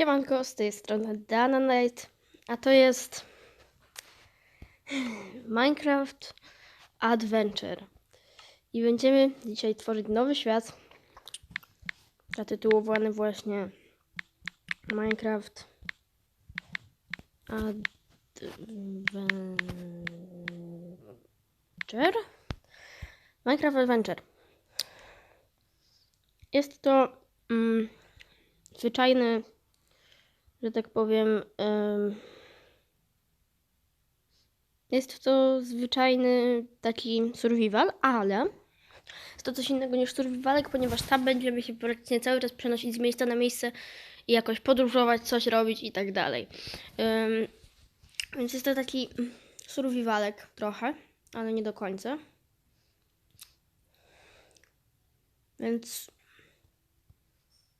Siemanko, z tej strony Dana Night, a to jest Minecraft Adventure. I będziemy dzisiaj tworzyć nowy świat, zatytułowany właśnie Minecraft Adventure. Minecraft Adventure. Jest to mm, zwyczajny że tak powiem, em, jest to zwyczajny taki survival, ale jest to coś innego niż survivalek, ponieważ tam będziemy się praktycznie cały czas przenosić z miejsca na miejsce i jakoś podróżować, coś robić i tak dalej. Więc jest to taki survivalek trochę, ale nie do końca. Więc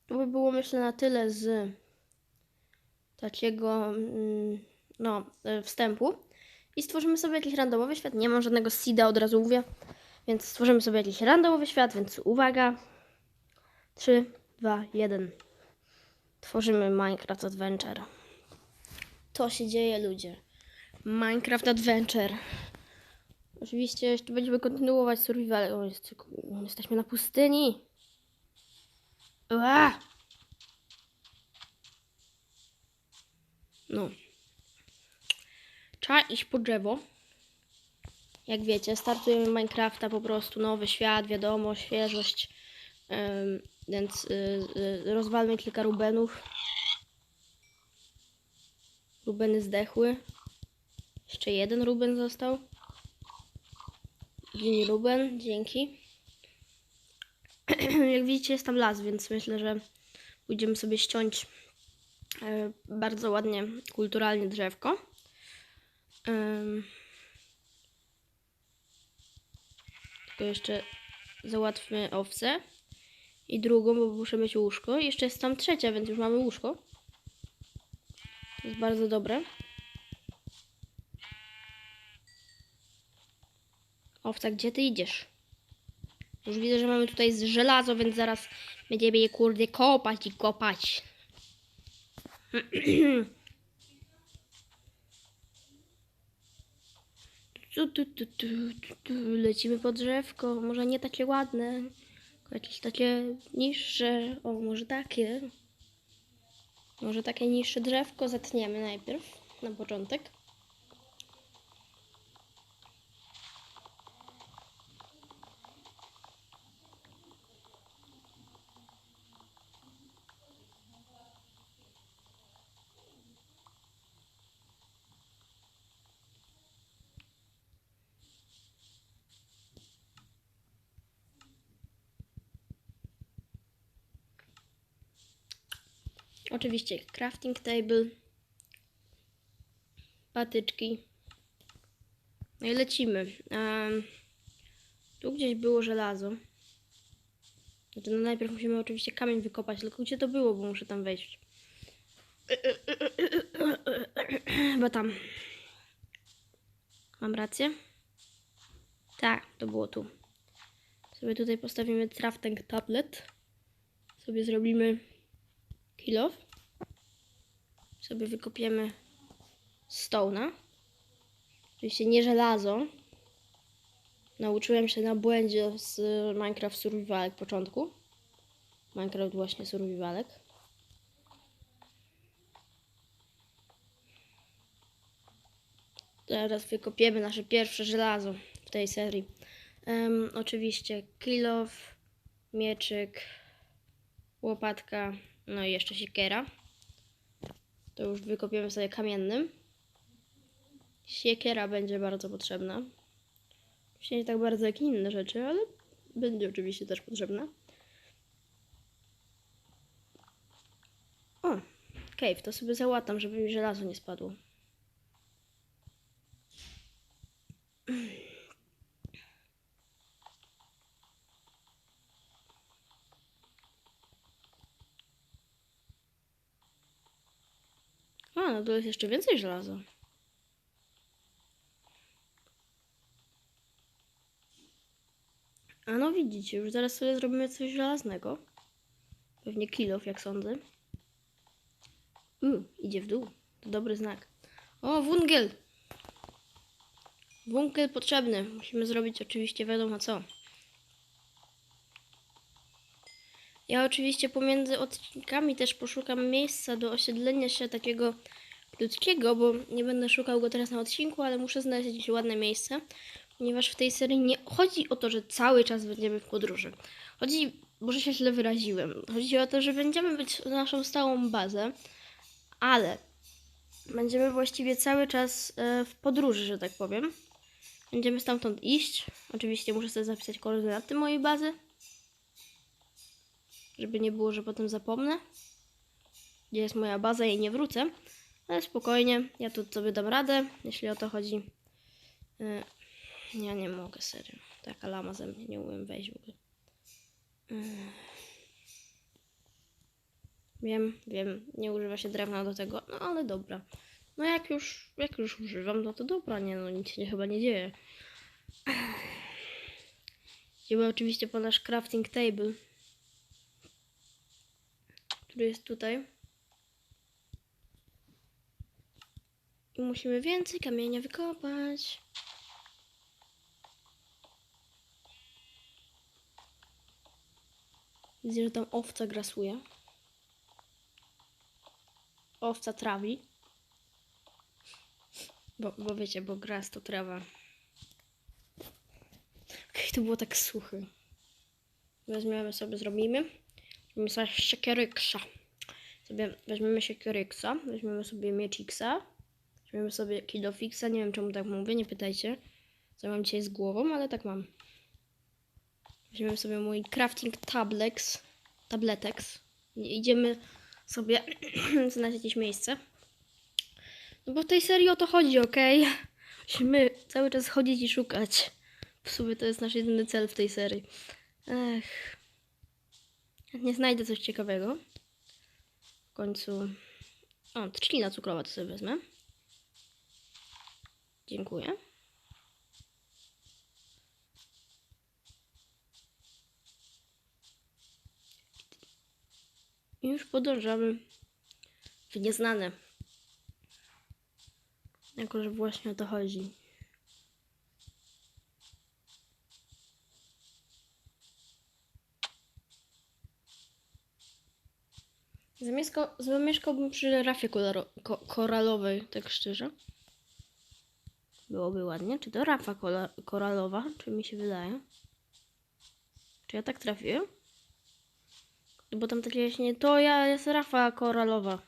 to by było myślę na tyle z takiego mm, no, e, wstępu i stworzymy sobie jakiś randomowy świat. Nie mam żadnego seeda, od razu mówię, więc stworzymy sobie jakiś randomowy świat, więc uwaga. 3, 2, 1. Tworzymy Minecraft Adventure. To się dzieje, ludzie. Minecraft Adventure. Oczywiście jeszcze będziemy kontynuować survival. O, jest, jesteśmy na pustyni. Ua! No. Trzeba iść po drzewo. Jak wiecie, startujemy Minecrafta po prostu, nowy świat, wiadomo, świeżość. Ym, więc y, y, rozwalmy kilka rubenów. Rubeny zdechły. Jeszcze jeden ruben został. Gini ruben, dzięki. Jak widzicie, jest tam las, więc myślę, że pójdziemy sobie ściąć bardzo ładnie, kulturalnie drzewko. Tylko jeszcze załatwmy owce. I drugą, bo muszę mieć łóżko. I jeszcze jest tam trzecia, więc już mamy łóżko. To jest bardzo dobre. Owca, gdzie ty idziesz? Już widzę, że mamy tutaj z żelazo, więc zaraz będziemy je kurde kopać i kopać. Tu, tu, tu, tu, tu, tu. Lecimy po drzewko. Może nie takie ładne, jakieś takie niższe. O, może takie. Może takie niższe drzewko zetniemy najpierw, na początek. Oczywiście crafting table, patyczki. No i lecimy. Em, tu gdzieś było żelazo. Znaczy, no najpierw musimy oczywiście kamień wykopać, tylko gdzie to było, bo muszę tam wejść. Chyba tam. Mam rację? Tak, to było tu. Sobie tutaj postawimy crafting tablet. Sobie zrobimy kill off. Sobie wykopiemy stone'a. Oczywiście nie żelazo. Nauczyłem się na błędzie z Minecraft Survivalek początku. Minecraft właśnie Survivalek. Teraz wykopiemy nasze pierwsze żelazo w tej serii. Em, oczywiście kill off, mieczyk, łopatka, no i jeszcze siekiera. To już wykopiemy sobie kamiennym. Siekiera będzie bardzo potrzebna. Oczywiście nie tak bardzo jak inne rzeczy, ale będzie oczywiście też potrzebna. O, cave, to sobie załatam, żeby mi żelazo nie spadło. No to jest jeszcze więcej żelaza. A no widzicie, już zaraz sobie zrobimy coś żelaznego. Pewnie kilof, jak sądzę. Mm, idzie w dół. To dobry znak. O, wungiel! Wungiel potrzebny. Musimy zrobić oczywiście wiadomo co. Ja oczywiście pomiędzy odcinkami też poszukam miejsca do osiedlenia się takiego ludzkiego, bo nie będę szukał go teraz na odcinku, ale muszę znaleźć jakieś ładne miejsce, ponieważ w tej serii nie chodzi o to, że cały czas będziemy w podróży. Chodzi, może się źle wyraziłem, chodzi o to, że będziemy być naszą stałą bazę, ale będziemy właściwie cały czas e, w podróży, że tak powiem. Będziemy stamtąd iść. Oczywiście muszę sobie zapisać koordynaty mojej bazy żeby nie było, że potem zapomnę, gdzie jest moja baza i nie wrócę. Ale spokojnie, ja tu sobie dam radę, jeśli o to chodzi. Yy, ja nie mogę, serio. Taka lama ze mnie, nie umiem wejść w ogóle. Yy. Wiem, wiem, nie używa się drewna do tego, no ale dobra. No jak już, jak już używam, no to dobra, nie no, nic się chyba nie dzieje. Idziemy oczywiście po nasz crafting table który jest tutaj. I musimy więcej kamienia wykopać. Widzę, że tam owca grasuje. Owca trawi. Bo, bo wiecie, bo gras to trawa. Okej, to było tak suchy. Weźmiemy sobie, zrobimy. Weźmiemy sobie siekieryksa. Sobie weźmiemy siekieryksa, weźmiemy sobie miecziksa, weźmiemy sobie kidofixa, nie wiem czemu tak mówię, nie pytajcie. Co mam dzisiaj z głową, ale tak mam. Weźmiemy sobie mój crafting tablex, tabletex. Idziemy sobie znaleźć jakieś miejsce. No bo w tej serii o to chodzi, ok? Musimy cały czas chodzić i szukać. W sumie to jest nasz jedyny cel w tej serii. Ech. Jak nie znajdę coś ciekawego. W końcu. O, trzcina cukrowa to sobie wezmę. Dziękuję. I już podążamy w nieznane. Jako, że właśnie o to chodzi. Zamieszka, zamieszkałbym przy rafie ko, koralowej, tak szczerze. Byłoby ładnie. Czy to rafa kola, koralowa? Czy mi się wydaje? Czy ja tak trafiłem? Bo tam takie jaśnie, to ja jest rafa koralowa.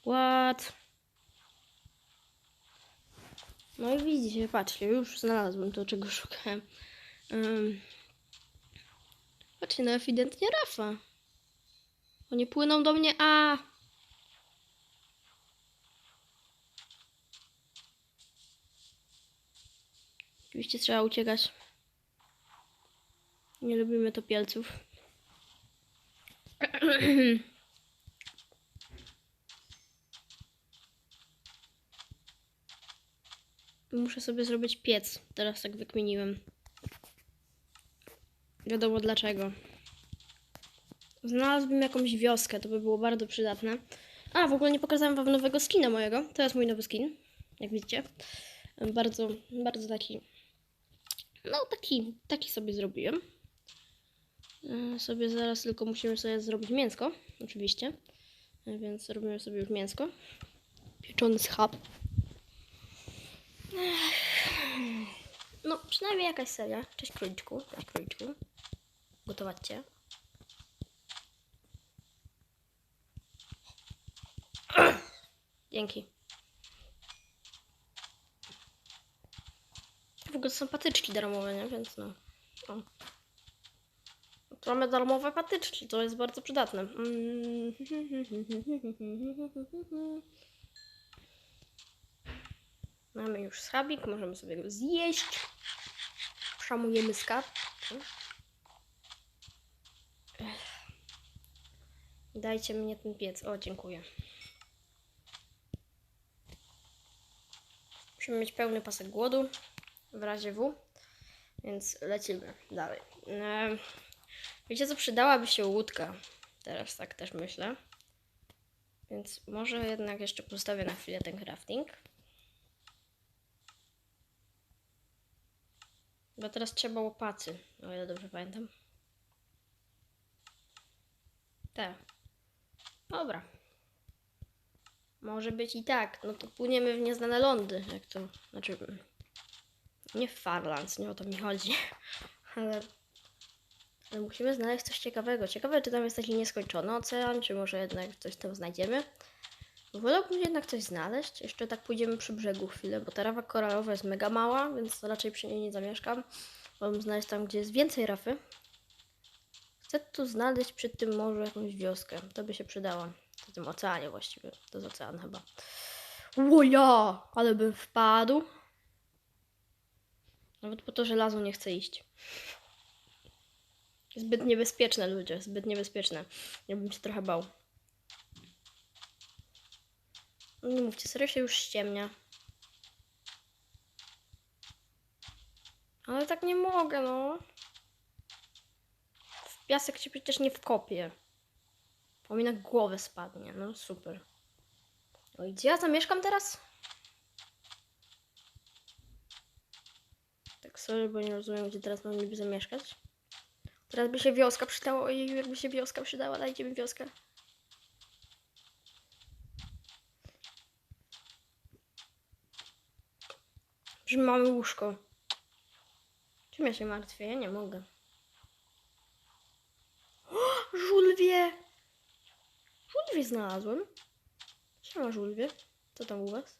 What? No i widzicie, patrzcie, już znalazłem to, czego szukałem. Um, patrzcie, no ewidentnie rafa. Oni płyną do mnie, a Oczywiście trzeba uciekać. Nie lubimy topielców. Muszę sobie zrobić piec. Teraz tak wykminiłem. Wiadomo dlaczego. Znalazłbym jakąś wioskę, to by było bardzo przydatne. A, w ogóle nie pokazałem wam nowego skina mojego. To jest mój nowy skin, jak widzicie. Bardzo, bardzo taki... No, taki, taki sobie zrobiłem. E, Sobie zaraz tylko musimy sobie zrobić mięsko, oczywiście. E, Więc robimy sobie już mięsko. Pieczony schab. No, przynajmniej jakaś seria. Cześć króliczku, cześć króliczku. Gotować cię. Dzięki. W ogóle są patyczki darmowe, nie? Więc no. O. Tu Mamy darmowe patyczki, to jest bardzo przydatne. Mm. Mamy już schabik, możemy sobie go zjeść. Szamujemy skarb. Ech. Dajcie mnie ten piec. O, dziękuję. Musimy mieć pełny pasek głodu w razie W, więc lecimy dalej. Em, Wiecie co, przydałaby się łódka. Teraz tak też myślę. Więc może jednak jeszcze postawię na chwilę ten crafting. Bo teraz trzeba łopacy, o ile dobrze pamiętam. Tak. Dobra. Może być i tak. No to płyniemy w nieznane lądy, jak to. Znaczy. Nie w Farlands, nie o to mi chodzi. Ale. Ale musimy znaleźć coś ciekawego. Ciekawe, czy tam jest taki nieskończony ocean, czy może jednak coś tam znajdziemy. Wolałbym jednak coś znaleźć. Jeszcze tak pójdziemy przy brzegu chwilę, bo ta rawa koralowa jest mega mała, więc raczej przy niej nie zamieszkam. Wolałbym znaleźć tam, gdzie jest więcej rafy. Chcę tu znaleźć przy tym morzu jakąś wioskę. To by się przydało. W tym oceanie właściwie. To jest ocean chyba. Łoja! Ale bym wpadł. Nawet po to żelazo nie chcę iść. Zbyt niebezpieczne ludzie, zbyt niebezpieczne. Ja bym się trochę bał. No Nie mówcie, serio się już ściemnia. Ale tak nie mogę, no. W piasek się przecież nie wkopię. Bo mi na głowę spadnie. No super. I gdzie ja zamieszkam teraz? Tak sorry, bo nie rozumiem, gdzie teraz mam niby zamieszkać. Teraz by się wioska przydała. Ojej, jakby się wioska przydała. Dajcie mi wioskę. Że mamy łóżko. Czym ja się martwię? Ja nie mogę. O, żulwie! Żulwie znalazłem. Siema żulwie. Co tam u was?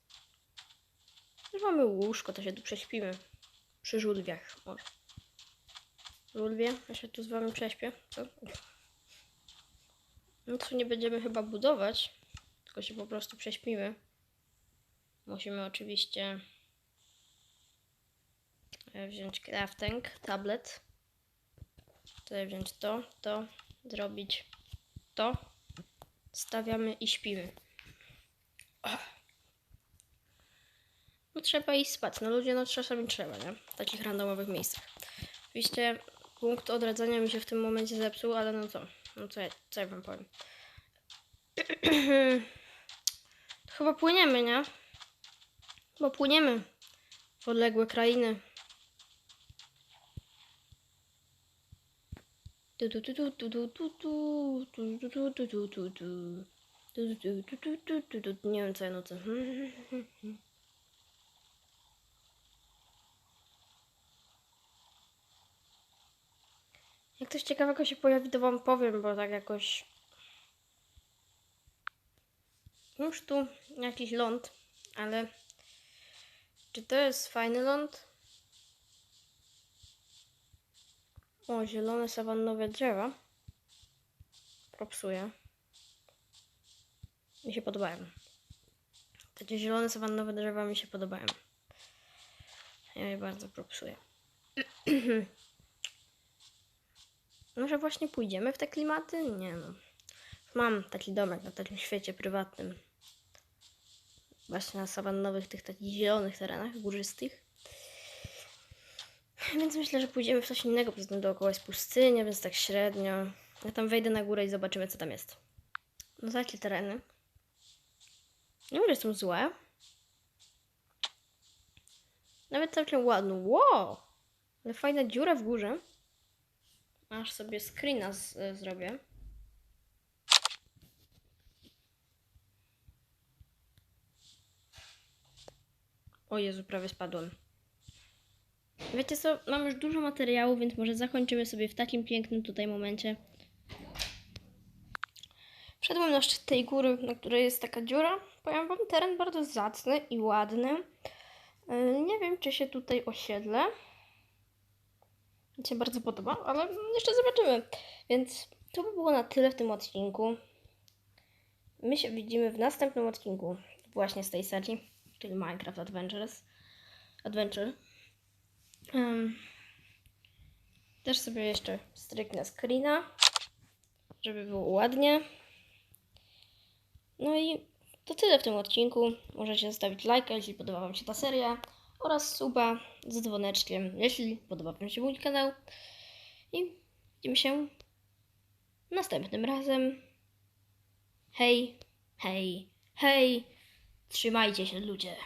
Już mamy łóżko, to się tu prześpimy. Przy żulwiach może. Żulwie, ja się tu z wami prześpię. Co? No tu nie będziemy chyba budować, tylko się po prostu prześpimy. Musimy oczywiście e, wziąć crafting, tablet. Tutaj wziąć to, to, zrobić to. Stawiamy i śpimy. No trzeba iść spać. No ludzie, no czasami trzeba, nie? W takich randomowych miejscach. Oczywiście punkt odradzania mi się w tym momencie zepsuł, ale no co? No co ja, co ja wam powiem? Chyba płyniemy, nie? Chyba płyniemy w odległe krainy. Nie wiem co ja nucę. Jak coś ciekawego się pojawi, to wam powiem, bo tak jakoś... Już tu jakiś ląd, ale... Czy to jest fajny ląd? O, zielone sawannowe drzewa. Propsuję. Mi się podobają. Te zielone sawannowe drzewa mi się podobają. Ja je bardzo propsuję. Może właśnie pójdziemy w te klimaty? Nie no. Mam taki domek na takim świecie prywatnym. Właśnie na sawannowych, tych takich zielonych terenach, górzystych. Więc myślę, że pójdziemy w coś innego, poza tym dookoła jest pustynia, więc tak średnio. Ja tam wejdę na górę i zobaczymy, co tam jest. No takie tereny. Nie wiem, że są złe. Nawet całkiem ładne. Wow! Ale fajna dziura w górze. Aż sobie screena z, y, zrobię. O Jezu, prawie spadłem. Wiecie co, mam już dużo materiału, więc może zakończymy sobie w takim pięknym tutaj momencie. Wszedłem na szczyt tej góry, na której jest taka dziura. Powiem wam, teren bardzo zacny i ładny. Yy, Nie wiem, czy się tutaj osiedlę. Mi się bardzo podoba, ale jeszcze zobaczymy. Więc to by było na tyle w tym odcinku. My się widzimy w następnym odcinku właśnie z tej serii, czyli Minecraft Adventures. Adventure. Em, też sobie jeszcze stryknę screena, żeby było ładnie. No i to tyle w tym odcinku. Możecie zostawić lajka, jeśli podoba Wam się ta seria oraz suba z dzwoneczkiem, jeśli podoba Wam się mój kanał. I widzimy się następnym razem. Hej! Hej, hej, trzymajcie się ludzie.